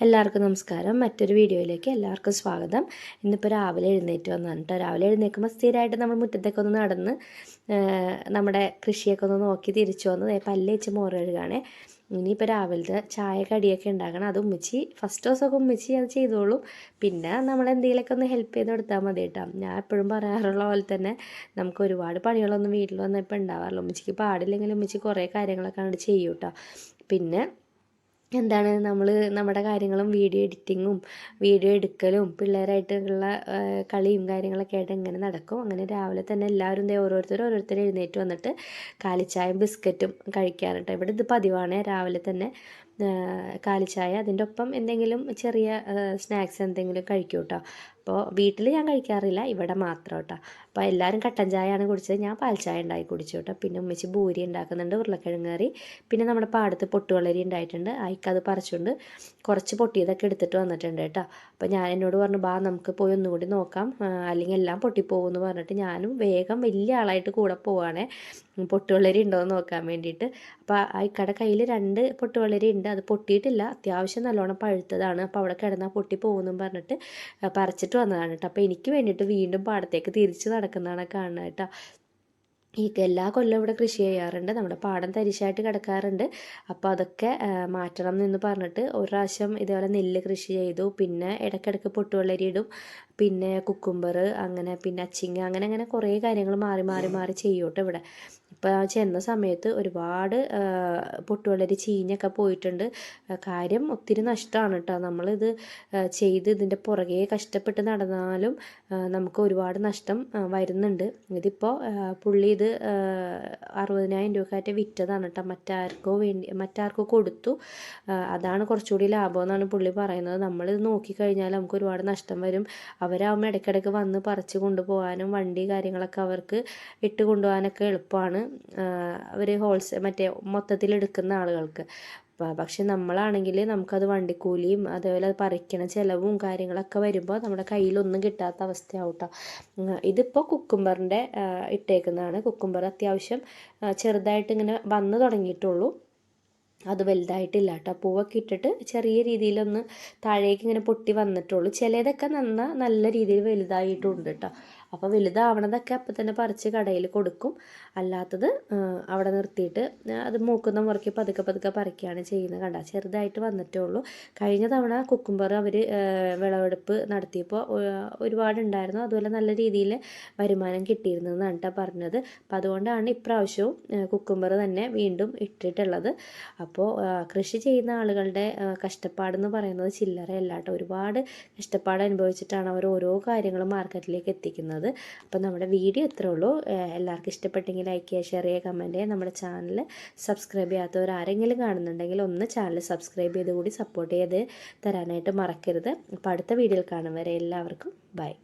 എല്ലാവർക്കും നമസ്കാരം. മറ്റൊരു വീഡിയോയിലേക്ക് എല്ലാവർക്കും സ്വാഗതം. ഇന്നിപ്പോൾ രാവിലെ എഴുന്നേറ്റ് വന്നതാണ് കേട്ടോ രാവിലെ എഴുന്നേൽക്കുമ്പോൾ സ്ഥിരമായിട്ട് നമ്മൾ മുറ്റത്തേക്ക് ഒന്ന് നടന്ന് നമ്മുടെ കൃഷിയൊക്കെ ഒന്ന് നോക്കി തിരിച്ചു വന്ന് പല്ലേച്ച് പല്ല് വെച്ച് മോറ് കഴുകാണേ ഇനിയിപ്പോൾ രാവിലത്തെ ചായ കടിയൊക്കെ ഉണ്ടാക്കണം. അത് ഉമ്മച്ചി ഫസ്റ്റ് ദിവസമൊക്കെ ഉമ്മച്ചി അത് ചെയ്തോളും. പിന്നെ നമ്മൾ എന്തെങ്കിലുമൊക്കെ ഒന്ന് ഹെൽപ്പ് ചെയ്ത് കൊടുത്താൽ മതി കേട്ടോ ഞാൻ എപ്പോഴും പറയാറുള്ള പോലെ തന്നെ നമുക്ക് ഒരുപാട് പണികളൊന്നും വീട്ടിൽ വന്നപ്പോൾ ഉണ്ടാവാറില്ല. ഉമ്മച്ചിക്ക് പാടില്ലെങ്കിലും ഉമ്മച്ചി കുറേ കാര്യങ്ങളൊക്കെ അങ്ങോട്ട് ചെയ്യൂട്ടോ പിന്നെ എന്താണ് നമ്മൾ നമ്മുടെ കാര്യങ്ങളും വീഡിയോ എഡിറ്റിങ്ങും വീഡിയോ എടുക്കലും പിള്ളേരായിട്ടുള്ള കളിയും കാര്യങ്ങളൊക്കെ ആയിട്ട് ഇങ്ങനെ നടക്കും. അങ്ങനെ രാവിലെ തന്നെ എല്ലാവരും ദേ ഓരോരുത്തർ ഓരോരുത്തർ എഴുന്നേറ്റ് വന്നിട്ട് കാലിച്ചായും ബിസ്ക്കറ്റും കഴിക്കാറുണ്ട്. ഇവിടെ ഇത് പതിവാണ്. രാവിലെ തന്നെ കാലിച്ചായ അതിന്റെ ഒപ്പം എന്തെങ്കിലും ചെറിയ സ്നാക്സ് എന്തെങ്കിലും കഴിക്കും കേട്ടോ അപ്പോൾ വീട്ടിൽ ഞാൻ കഴിക്കാറില്ല ഇവിടെ മാത്രം കേട്ടോ അപ്പോൾ എല്ലാവരും കട്ടൻ ചായയാണ് കുടിച്ചത്. ഞാൻ പാൽച്ചായ ചായ ഉണ്ടാക്കി കുടിച്ചു കേട്ടോ പിന്നെ ഉമ്മച്ചി ബൂരി ഉണ്ടാക്കുന്നുണ്ട് ഉരുളക്കിഴങ്ങ് കറി. പിന്നെ നമ്മുടെ പാടത്ത് പൊട്ടുവളരി ഉണ്ടായിട്ടുണ്ട്. അയക്കത് പറിച്ചുകൊണ്ട് കുറച്ച് പൊട്ടിയതൊക്കെ എടുത്തിട്ട് വന്നിട്ടുണ്ട് കേട്ടോ. അപ്പോൾ ഞാൻ എന്നോട് പറഞ്ഞു ബാ നമുക്ക് പോയി ഒന്നുകൂടി നോക്കാം. അല്ലെങ്കിൽ എല്ലാം പൊട്ടിപ്പോകും എന്ന് പറഞ്ഞിട്ട് ഞാനും വേഗം വലിയ ആളായിട്ട് കൂടെ പോവാണേ. പൊട്ടുവളരി ഉണ്ടോ എന്ന് നോക്കാൻ വേണ്ടിയിട്ട്. അപ്പോൾ അയക്കടെ കയ്യിൽ രണ്ട് പൊട്ടുവളരി ഉണ്ട്. അത് പൊട്ടിയിട്ടില്ല. അത്യാവശ്യം നല്ലോണം പഴുത്തതാണ്. അപ്പോൾ അവിടെ കിടന്നാൽ പൊട്ടി പോകുമെന്നും പറഞ്ഞിട്ട് പറിച്ചിട്ട് വന്നതാണ് കേട്ടോ. അപ്പോൾ എനിക്ക് വേണ്ടിയിട്ട് വീണ്ടും പാടത്തേക്ക് തിരിച്ച് നടക്കുന്നതാണ് കാണുന്നത് കേട്ടോ. ഈ എല്ലാ കൊല്ലം ഇവിടെ കൃഷി ചെയ്യാറുണ്ട്. നമ്മുടെ പാടം തരിശായിട്ട് കിടക്കാറുണ്ട്. അപ്പോൾ അതൊക്കെ മാറ്റണം എന്ന് പറഞ്ഞിട്ട് ഒരു പ്രാവശ്യം ഇതേപോലെ നെല്ല് കൃഷി ചെയ്തു. പിന്നെ ഇടയ്ക്കിടയ്ക്ക് പൊട്ടുവെള്ളരി ഇടും. പിന്നെ കുക്കുംബർ അങ്ങനെ പിന്നെ അച്ചിങ്ങ അങ്ങനെ അങ്ങനെ കുറേ കാര്യങ്ങൾ മാറി മാറി മാറി ചെയ്യും ഇവിടെ. ഇപ്പോൾ ചെന്ന സമയത്ത് ഒരുപാട് പൊട്ടുവെള്ളരി ചീഞ്ഞൊക്കെ പോയിട്ടുണ്ട്. കാര്യം ഒത്തിരി നഷ്ടമാണ് കേട്ടോ. നമ്മളിത് ചെയ്ത് ഇതിന്റെ പുറകെ കഷ്ടപ്പെട്ട് നടന്നാലും നമുക്ക് ഒരുപാട് നഷ്ടം വരുന്നുണ്ട്. ഇതിപ്പോൾ പുള്ളി ആ, അറുപതിനായിരം രൂപക്കായിട്ട് വിറ്റതാണ് കേട്ടോ. മറ്റാർക്കോ വേണ്ടി മറ്റാർക്കോ കൊടുത്തു. അതാണ് കുറച്ചുകൂടി ലാഭം എന്നാണ് പുള്ളി പറയുന്നത്. നമ്മളിത് നോക്കിക്കഴിഞ്ഞാൽ നമുക്ക് ഒരുപാട് നഷ്ടം വരും. അവരാകുമ്പോൾ ഇടയ്ക്കിടയ്ക്ക് വന്ന് പറിച്ച് കൊണ്ടുപോകാനും വണ്ടി കാര്യങ്ങളൊക്കെ അവർക്ക് ഇട്ട് കൊണ്ടുപോകാനൊക്കെ എളുപ്പമാണ്. അവർ ഹോൾസെ മറ്റേ മൊത്തത്തിൽ എടുക്കുന്ന ആളുകൾക്ക്. പക്ഷെ നമ്മളാണെങ്കിൽ നമുക്കത് വണ്ടിക്കൂലിയും അതേപോലെ അത് പറിക്കണ ചിലവും കാര്യങ്ങളൊക്കെ വരുമ്പോൾ നമ്മുടെ കയ്യിലൊന്നും കിട്ടാത്ത അവസ്ഥയാവും കേട്ടോ ഇതിപ്പോൾ കുക്കുംബറിന്റെ ഇട്ടേക്കുന്നതാണ്. കുക്കുംബർ അത്യാവശ്യം ചെറുതായിട്ട് ഇങ്ങനെ വന്നു തുടങ്ങിയിട്ടുള്ളൂ. അത് വലുതായിട്ടില്ല കേട്ടോ പൂവൊക്കെ ഇട്ടിട്ട് ചെറിയ രീതിയിലൊന്ന് താഴേക്ക് ഇങ്ങനെ പൊട്ടി വന്നിട്ടുള്ളൂ. ചിലതൊക്കെ നന്ന നല്ല രീതിയിൽ വലുതായിട്ടുണ്ട് കേട്ടോ അപ്പോൾ വലുതാവണതൊക്കെ അപ്പം തന്നെ പറിച്ച് കടയിൽ കൊടുക്കും. അല്ലാത്തത് അവിടെ നിർത്തിയിട്ട് അത് മൂക്കുന്ന മുറയ്ക്ക് പതുക്കെ പതുക്കെ പറിക്കുകയാണ് ചെയ്യുന്നത്. കണ്ട? ചെറുതായിട്ട് വന്നിട്ടേ ഉള്ളൂ. കഴിഞ്ഞ തവണ കുക്കുംബർ അവർ വിളവെടുപ്പ് നടത്തിയപ്പോൾ ഒരുപാടുണ്ടായിരുന്നു. അതുപോലെ നല്ല രീതിയിൽ വരുമാനം കിട്ടിയിരുന്നു എന്നാണ് കേട്ടോ പറഞ്ഞത്. അപ്പം അതുകൊണ്ടാണ് ഇപ്രാവശ്യവും കുക്കുംബർ തന്നെ വീണ്ടും ഇട്ടിട്ടുള്ളത്. അപ്പോൾ കൃഷി ചെയ്യുന്ന ആളുകളുടെ കഷ്ടപ്പാടെന്ന് പറയുന്നത് ചില്ലറയല്ല കേട്ടോ. ഒരുപാട് കഷ്ടപ്പാട് അനുഭവിച്ചിട്ടാണ് അവർ ഓരോ കാര്യങ്ങളും മാർക്കറ്റിലേക്ക് എത്തിക്കുന്നത്. അപ്പോൾ നമ്മുടെ വീഡിയോ ഇത്രേ ഉള്ളൂ. എല്ലാവർക്കും ഇഷ്ടപ്പെട്ടെങ്കിൽ ലൈക്ക് ചെയ്യുക ഷെയർ ചെയ്യുക കമന്റ് ചെയ്യുക. നമ്മുടെ ചാനൽ സബ്സ്ക്രൈബ് ചെയ്യാത്തവർ ആരെങ്കിലും കാണുന്നുണ്ടെങ്കിൽ ഒന്ന് ചാനൽ സബ്സ്ക്രൈബ് ചെയ്ത് കൂടി സപ്പോർട്ട് ചെയ്ത് തരാനായിട്ട് മറക്കരുത്. അപ്പോൾ അടുത്ത വീഡിയോയിൽ കാണും വരെ എല്ലാവർക്കും. ബൈ